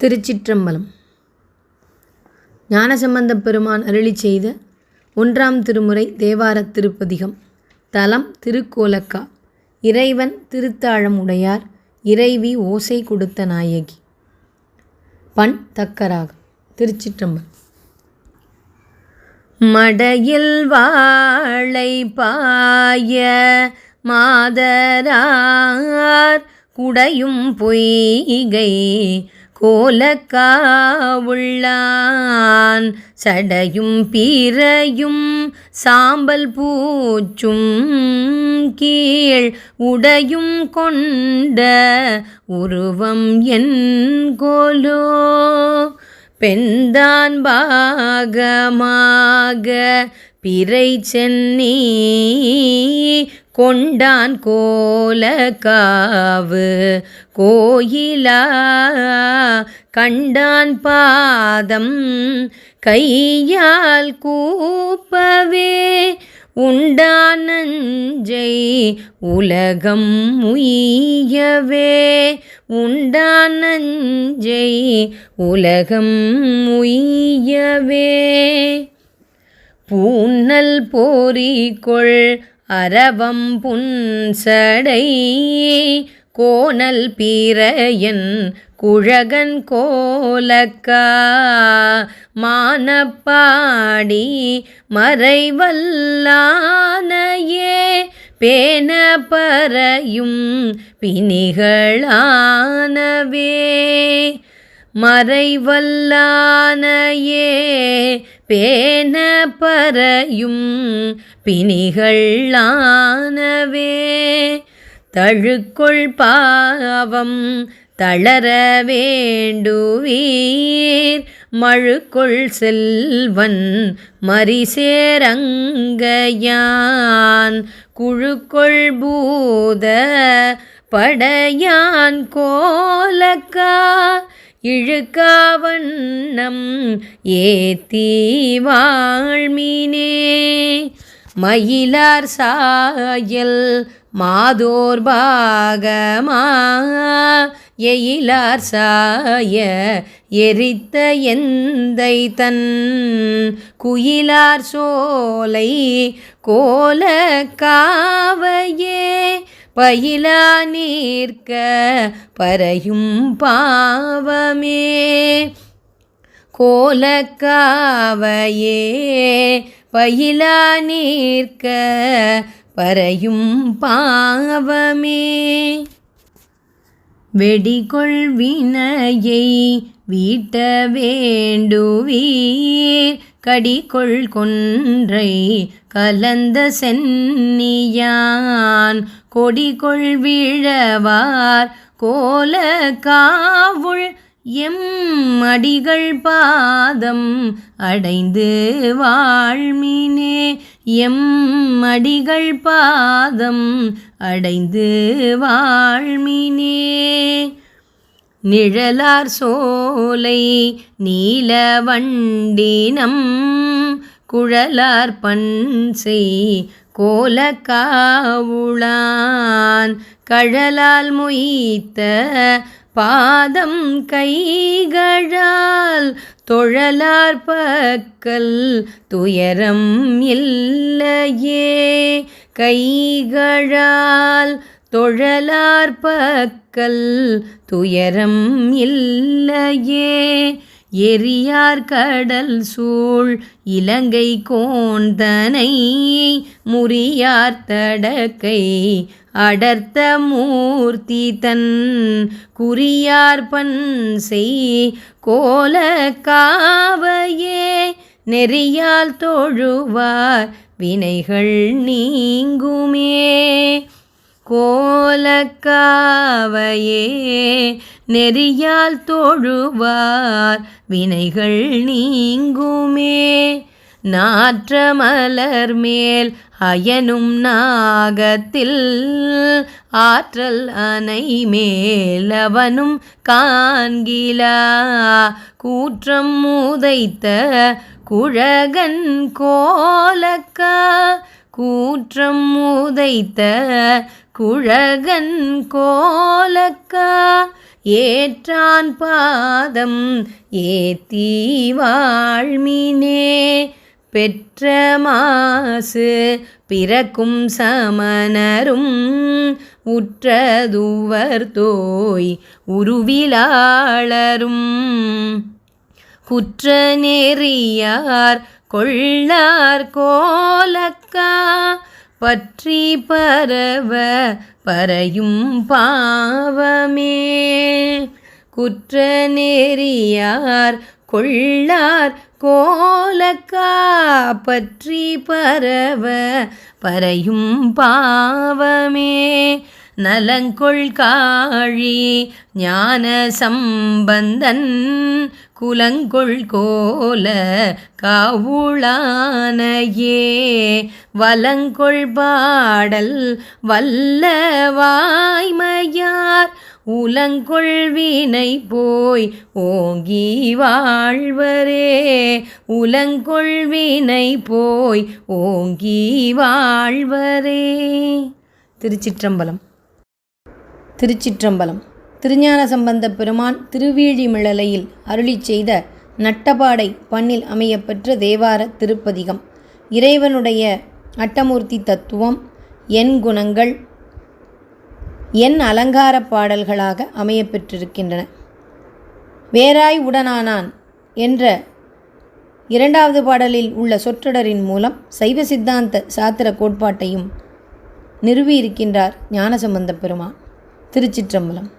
திருச்சிற்றம்பலம். ஞானசம்பந்த பெருமான் அருளி செய்த ஒன்றாம் திருமுறை தேவாரத் திருப்பதிகம். தலம் திருக்கோலக்கா. இறைவன் திருத்தாழம் உடையார். இறைவி ஓசை கொடுத்த நாயகி. பண் தக்கராகம் திருச்சிற்றம்பலம். மடையில் வாழை பாய மாதரார். குடையும் பொய்கை கோலக்காவுள்ளான் சடையும் பீரையும் சாம்பல் பூச்சும் கீழ் உடையும் கொண்ட உருவம் என் கோலோ. பெண்தான் பாகமாக பிறை சென்னி கொண்டான் கோலக்காவு கோயிலா கண்டான் பாதம் கையால் கூப்பவே. உண்டான் நஞ்சை உலகம் முயவே உண்டான் நஞ்சை உலகம் முயவே பூன்னல் போரிக்கொள் அரவம் புன்சடை கோணல் பீரையன் குழகன் கோலக்கா. மானப்பாடி மறைவல்லானையே. பேன பறையும் பிணிகளானவே. மறைவல்லானையே பேன பறையும் பிணிகளானவே தழுக்குள் பாவம் தளர வேண்டுவீர். மழுக்குள் செல்வன் மரிசேரங்கையான் குழுக்குள் பூத படையான் கோலக்கா. இழுக்காவண்ணம் ஏத்தி வாழ்மினே மயிலார் சாயல் மாதோர் பாகமா எயிலார் சாய எரித்த எந்தை தன் குயிலார் சோலை கோல காவையே. பயிலா நீர்க்க பறையும் பாவமே. கோலக்காவையே பயிலா நீர்க்க பறையும் பாவமே. வெடிகொள் வினையை வீட்ட வேண்டுவீர். கடிகொள் கொன்றை கலந்த சென்னியான் கொடிகொள் விழவார் கோல காவுள் எம் அடிகள் பாதம் அடைந்து வாழ்மினே. எம் அடிகள் பாதம் அடைந்து வாழ்மினே. நிழலார் சோலை நீல வண்டினம் குழலார் பன்சை கோலக்காவுளான் கழலால் மொய்த்த பாதம் கைகழால் தொழலார் பக்கல் துயரம் இல்லையே. கைகழால் தொழலார் பக்கல் துயரம் இல்லையே. எரியார் கடல் சூழ் இலங்கை கோந்தனை முறியார் தடக்கை அடர்த்த மூர்த்தி தன் குறியார் பன்சை கோல காவையே நெறியால் தொழுவார் வினைகள் நீங்குமே. கோலக்காவையே நெறியால் தோழுவார் வினைகள் நீங்குமே. நாற்றமலர் மேல் அயனும் நாகத்தில் ஆற்றல் அணை மேலவனும் காண்கிலா. கூற்றம் உதைத்த குழகன் கோலக்கா கூற்றம் உதைத்த குழகன் கோலக்கா ஏற்றான் பாதம் ஏத்தி வாழ்மினே. பெற்ற மாசு பிறக்கும் சமணரும் உற்றதுவர் தோய் உருவிலாளரும். குற்ற நெறியார் கொள்ளார் கோலக்கா பற்றி பரவ பறையும் பாவமே. குற்ற நெறியார் கொள்ளார் கோலக்கா பற்றி பரவ பறையும் பாவமே. நலங்கொள் காழி ஞான சம்பந்தன் குலங்கொள் கோல காவுளானையே வலங்கொள் பாடல் வல்ல வாய்மையார் உலங்கொள் வினை போய் ஓங்கி வாழ்வரே உலங்கொள் வினை போய் ஓங்கி வாழ்வரே திருச்சிற்றம்பலம். திருச்சிற்றம்பலம். திருஞான சம்பந்த பெருமான் திருவீழிமிழலையில் அருளி செய்த நட்டபாடை பண்ணில் அமையப்பெற்ற தேவார திருப்பதிகம். இறைவனுடைய அட்டமூர்த்தி தத்துவம் என் குணங்கள் என் அலங்கார பாடல்களாக அமையப்பெற்றிருக்கின்றன. வேறாய் உடனானான் என்ற இரண்டாவது பாடலில் உள்ள சொற்றொடரின் மூலம் சைவ சித்தாந்த சாத்திர கோட்பாட்டையும் நிறுவியிருக்கின்றார் ஞானசம்பந்த பெருமான். திருச்சிற்றம்பலம்.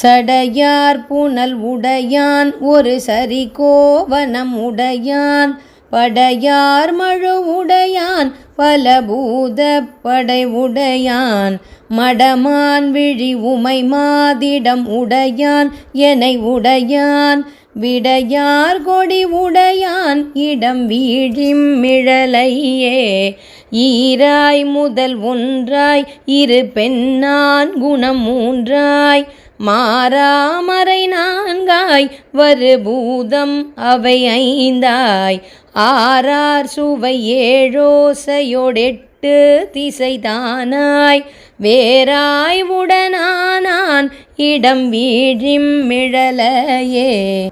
சடையார் புனல் உடையான் ஒரு சரி கோவனம் உடையான். படையார் மழு உடையான் பல பூத படை உடையான். மடமான் விழி உமை மாதிடம் உடையான் எனை உடையான். விடையார் கொடி உடையான் இடம் வீழிம் மிழலையே. ஈராய் முதல் ஒன்றாய் இரு பெண்ணான் குணம் மூன்றாய். மாறாமறை நான்காய் வருபூதம் அவை ஐந்தாய். ஆறார் சுவை ஏழோசையோடெட்டு திசைதானாய். வேறாய் உடனானான் இடம் வீழிம் மிழலையே.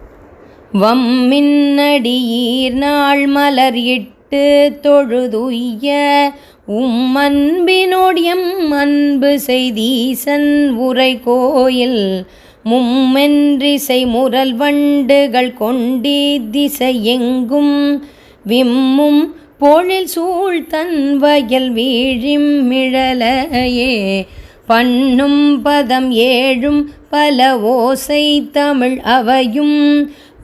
வம்மின்னடியீர் நாள் மலர் இட்டு தொழுதுய்ய. உம் அன்பினோடியம் அன்பு செய்தீசன் உரை கோயில் மும்மென்றிசை முரல் வண்டுகள் கொண்டி திசை எங்கும் விம்மும் பொழில் சூழ் தன் வயல் வீழிம் மிழலையே பண்ணும் பதம் ஏழும் பல ஓசை தமிழ் அவையும்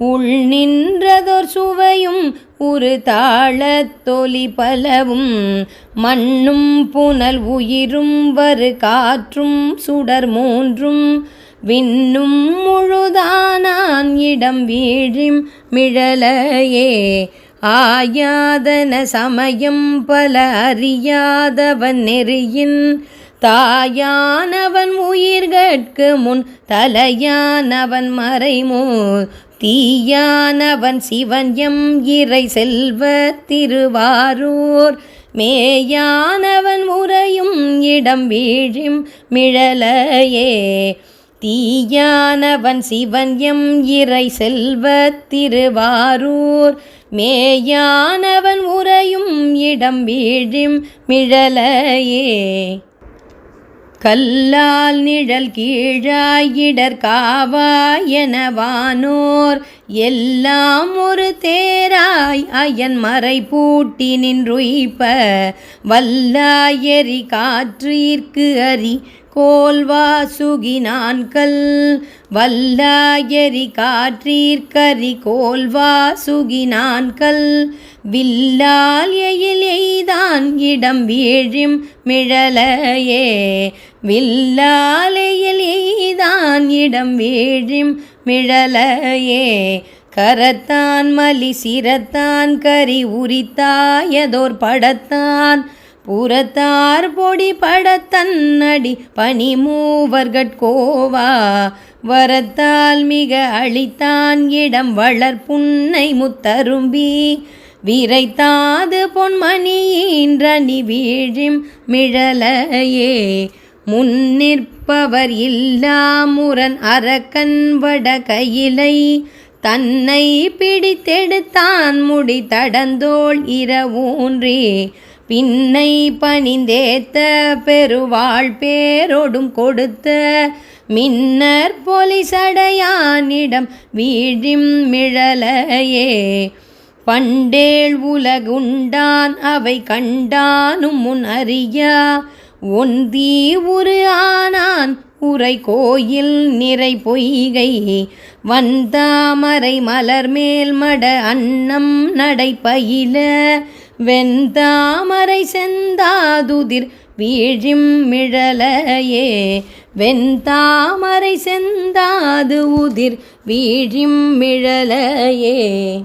உள் நின்றதோர் சுவையும் ஒரு தாளத்தொலி பலவும் மண்ணும் புனல் உயிரும் வரு காற்றும் சுடர் மூன்றும் விண்ணும் முழுதானான் இடம் வீழிம் மிழலையே. ஆயாதன சமயம் பல அறியாதவன் நெறியின் தாயானவன் உயிர்கட்கு முன் தலையானவன் மறைமோ தீயானவன் சிவன் எம் இறை செல்வ திருவாரூர். மேயானவன் முறையும் இடம் வீழும் மிழலையே. தீயானவன் சிவன் எம் இறை செல்வ திருவாரூர். மேயானவன் உறையும் இடம் வீழும் மிழலையே. கல்லால் நிழல் கீழாயிடர் காவாயனவானோர் எல்லாம் ஒரு தேராய் அயன் மறை பூட்டி நின்றுய்ப்ப. வல்லாயரி காற்றீர்க்கு அறி கோல்வாசுகி நான்கல் வல்லாயரி காற்றீர்க்கரி கோல்வாசுகி நான்கல் வில்லால் எயில் எய்தான் இடம் வீழும் மிழலையே வில்லாலையில் எய்தான் இடம் வீழும் மிழலையே. கரத்தான் மலி சிரத்தான் கரி உரித்தாயதோர் படத்தான் புறத்தார் பொடி படத்தன்னடி பனி மூவர்கட்கோவா வரத்தால் மிக அழித்தான் இடம் வளர் புன்னை முத்தரும்பி. விரைத்தாது பொன்மணியின்றனி வீழும் மிழலையே. முன்னிற்பவர் இல்லாமுரன் அரக்கன் வட கையிலை. தன்னை பிடித்தெடுத்தான் முடி தடந்தோள் இரவூன்றே. பின்னை பணிந்தேத்த பெருவாள் பேரோடும் கொடுத்த மின்னர் பொலிசடையானிடம் வீழிம் மிழலையே. பண்டேள் உலகுண்டான் அவை கண்டானும் முன் அறியா. ஒன்றி உரு ஆனான் உரை கோயில் நிறை பொய்கை. வந்தாமரை மலர் மேல் மட அன்னம் நடை பயில. வெந்தாமரை செந்தாதுதிர் வீழிம் மிழலையே. வெந்தாமரை செந்தாது உதிர் வீழிம் மிழலையே.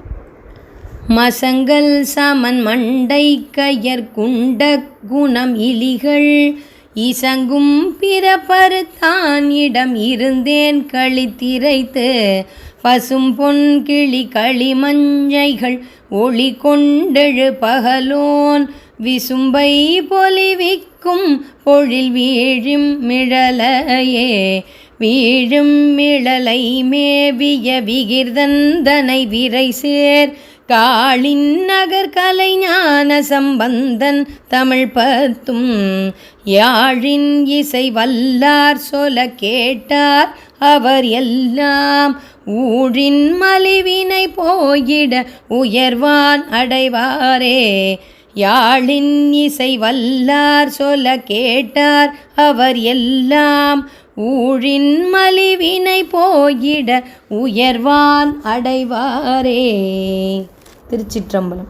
மசங்கள் சமன் மண்டை கயர் குண்ட குணம் இலிகள் இசங்கும் பிறப்பரு தான் இடம் இருந்தேன் கழித்திரைத்து பசும் பொன் கிளி களிமஞ்சைகள் ஒளி கொண்டெழு பகலோன். விசும்பை பொலிவிக்கும் பொழில் வீழும் மிழலையே. வீழும் மிழலை மேவிய விகிர்தந்தனை விரை சேர் காளின் நகர் கலைஞான சம்பந்தன் தமிழ் பத்தும். யாழின் இசை வல்லார் சொல கேட்டார் அவர் எல்லாம். ஊழின் மலிவினை போயிட உயர்வான் அடைவாரே. யாழின் இசை வல்லார் சொல கேட்டார் அவர் எல்லாம். ஊழின் மலிவினை போயிட உயர்வான் அடைவாரே. திருச்சிற்றம்பலம்.